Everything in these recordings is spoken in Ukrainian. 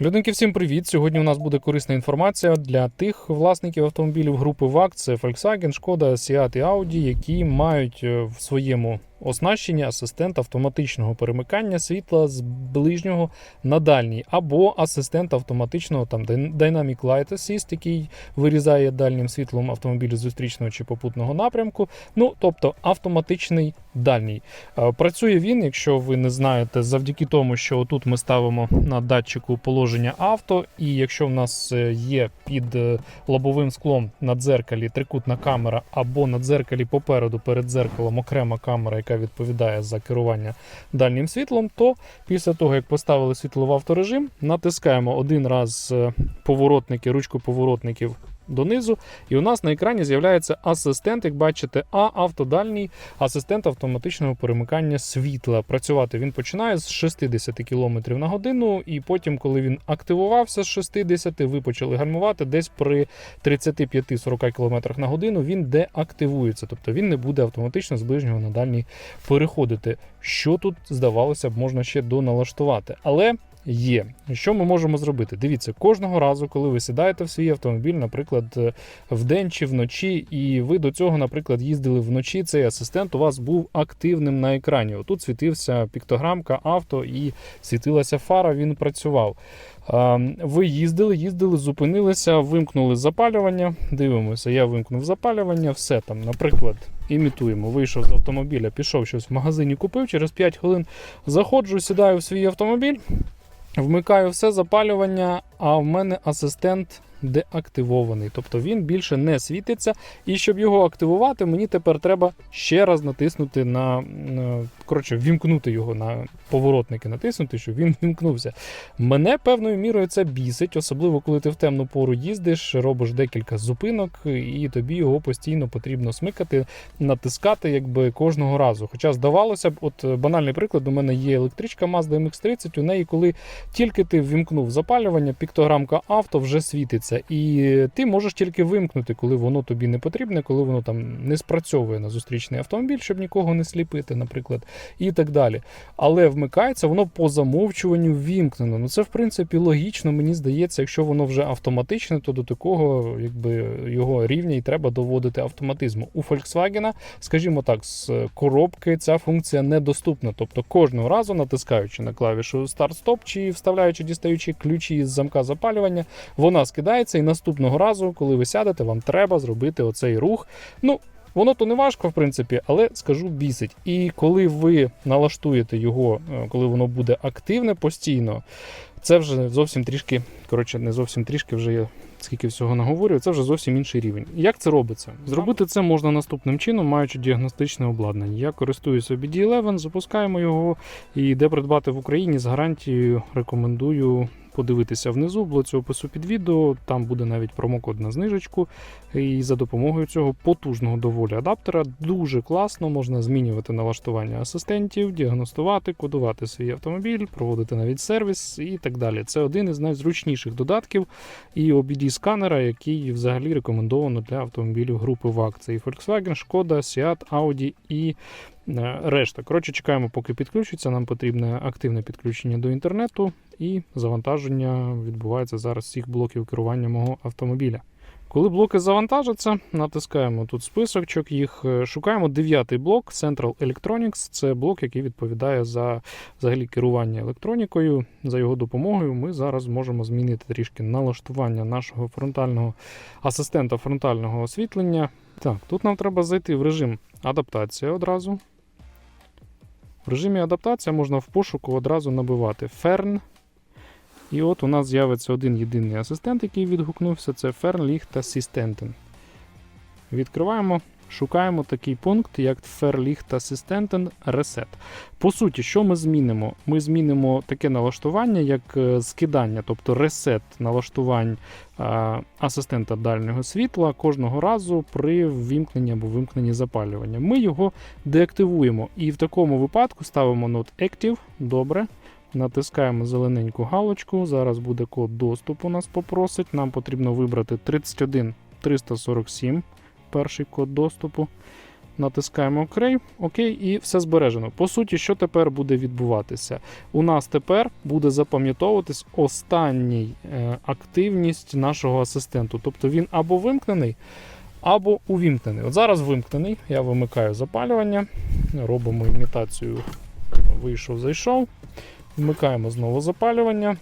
Людинки, всім привіт! Сьогодні у нас буде корисна інформація для тих власників автомобілів групи ВАК. Це Volkswagen, Шкода, Seat і Audi, які мають е, в своєму оснащенні асистент автоматичного перемикання світла з ближнього на дальній, або асистент автоматичного там Dynamic Light Assist, який вирізає дальнім світлом автомобілі зустрічного чи попутного напрямку. Ну тобто автоматичний дальній. Е, Працює він, якщо ви не знаєте, завдяки тому, що тут ми ставимо на датчику положення авто, і якщо в нас е, є під е, лобовим склом на дзеркалі трикутна камера, або на дзеркалі попереду перед дзеркалом окрема камера, яка відповідає за керування дальнім світлом, то після того, як поставили світло в авторежим, натискаємо один раз е, поворотники, ручку поворотників донизу, і у нас на екрані з'являється асистент, як бачите, а автодальній асистент автоматичного перемикання світла. Працювати він починає з 60 км на годину, і потім, коли він активувався з 60, ви почали гальмувати десь при 35-40 км на годину. Він деактивується, тобто він не буде автоматично з ближнього на дальній переходити. Що тут здавалося б, можна ще доналаштувати, але. Є, що ми можемо зробити? Дивіться, кожного разу, коли ви сідаєте в свій автомобіль, наприклад, е, вдень чи вночі, і ви до цього, наприклад, їздили вночі. Цей асистент у вас був активним на екрані. Отут світився піктограмка авто і світилася фара. Він працював. Е, Ви їздили, їздили, зупинилися, вимкнули запалювання. Дивимося, я вимкнув запалювання, все там, наприклад. Імітуємо, вийшов з автомобіля, пішов щось в магазині, купив. Через 5 хвилин заходжу, сідаю в свій автомобіль, Вмикаю все запалювання, а в мене асистент деактивований. Тобто він більше не світиться. І щоб його активувати, мені тепер треба ще раз натиснути на, на коротше, вімкнути його на поворотники, натиснути, щоб він вімкнувся. Мене певною мірою це бісить, особливо коли ти в темну пору їздиш, робиш декілька зупинок, і тобі його постійно потрібно смикати, натискати якби кожного разу. Хоча здавалося б, от банальний приклад, у мене є електричка Mazda MX-30, у неї, коли тільки ти ввімкнув запалювання, піктограмка авто вже світиться. І ти можеш тільки вимкнути, коли воно тобі не потрібне, коли воно там не спрацьовує на зустрічний автомобіль, щоб нікого не сліпити, наприклад, і так далі. Але вмикається, воно по замовчуванню ввімкнено. Ну це в принципі логічно, мені здається, якщо воно вже автоматичне, то до такого якби його рівня і треба доводити автоматизму. У Volkswagen, скажімо так, з коробки ця функція недоступна. Тобто кожного разу натискаючи на клавішу старт-стоп чи вставляючи, дістаючи ключі з замка запалювання, вона скидається, і наступного разу, коли ви сядете, вам треба зробити оцей рух. Ну, Воно то не важко, в принципі, але скажу бісить. І коли ви налаштуєте його, е, коли воно буде активне постійно, це вже зовсім трішки, коротше, не зовсім трішки, вже я скільки всього наговорюю, це вже зовсім інший рівень. Як це робиться? Зробити це можна наступним чином, маючи діагностичне обладнання. Я користуюся BD11, запускаємо його і де придбати в Україні з гарантією рекомендую. Подивитися внизу блоці опису під відео, там буде навіть промокод на знижечку. І за допомогою цього потужного доволі адаптера дуже класно можна змінювати налаштування асистентів, діагностувати, кодувати свій автомобіль, проводити навіть сервіс і так далі. Це один із найзручніших додатків і obd сканера, який взагалі рекомендовано для автомобілів групи VAG. Це і Volkswagen, Шкода, Seat, Audi і е, решта. Коротше, чекаємо, поки підключиться. Нам потрібне активне підключення до інтернету і завантаження відбувається зараз всіх блоків керування мого автомобіля. Коли блоки завантажаться, натискаємо тут списочок, їх е, шукаємо. Дев'ятий блок Central Electronics. Це блок, який відповідає за взагалі керування електронікою. За його допомогою ми зараз можемо змінити трішки налаштування нашого фронтального асистента фронтального освітлення. Так, тут нам треба зайти в режим адаптація одразу. В режимі адаптація можна в пошуку одразу набивати Fern. І от у нас з'явиться один єдиний асистент, який відгукнувся, це Fernlicht Assistenten. Відкриваємо, шукаємо такий пункт, як Fernlicht Assistenten Reset. По суті, що ми змінимо? Ми змінимо таке налаштування, як е, скидання, тобто ресет налаштувань асистента дальнього світла кожного разу при ввімкненні або вимкненні запалювання. Ми його деактивуємо. І в такому випадку ставимо Not Active. Добре. Натискаємо зелененьку галочку. Зараз буде код доступу. Нас попросить. Нам потрібно вибрати 31 347, перший код доступу. натискаємо ОК, ОК і все збережено. По суті, що тепер буде відбуватися? У нас тепер буде запам'ятовуватись останній е, активність нашого асистенту. Тобто він або вимкнений, або увімкнений. От зараз вимкнений. Я вимикаю запалювання, робимо імітацію. Вийшов, зайшов. Вмикаємо знову запалювання.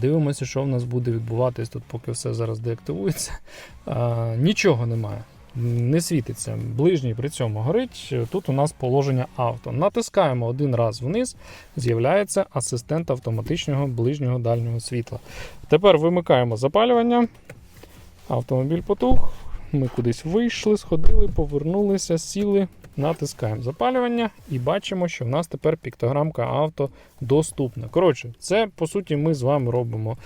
Дивимося, що в нас буде відбуватись тут, поки все зараз деактивується. А, нічого немає. Не світиться. Ближній при цьому горить. Тут у нас положення авто. Натискаємо один раз вниз, з'являється асистент автоматичного ближнього дальнього світла. Тепер вимикаємо запалювання. Автомобіль потух. Ми кудись вийшли, сходили, повернулися, сіли, натискаємо запалювання і бачимо, що в нас тепер піктограмка авто доступна. Коротше, це по суті ми з вами робимо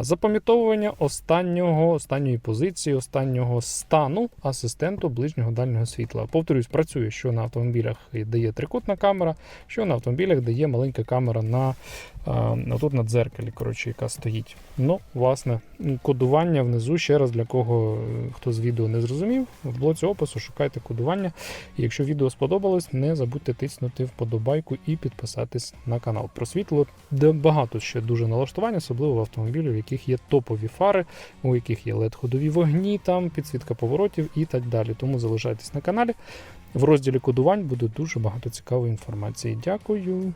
запам'ятовування останнього, останньої позиції, останнього стану асистенту ближнього дальнього світла. Повторюсь, працює що на автомобілях де є трикутна камера, що на автомобілях, де є маленька камера на а, отут на дзеркалі, коротше, яка стоїть. Ну, власне, кодування внизу ще раз для кого е, хто з відео не зрозумів, в блоці опису шукайте кодування. Якщо відео сподобалось, не забудьте тиснути вподобайку і підписатись на канал. Про світло де багато ще дуже налаштувань, особливо в автомобілі, в яких є топові фари, у яких є LED-ходові вогні, там підсвітка поворотів і так далі. Тому залишайтесь на каналі. В розділі кодувань буде дуже багато цікавої інформації. Дякую.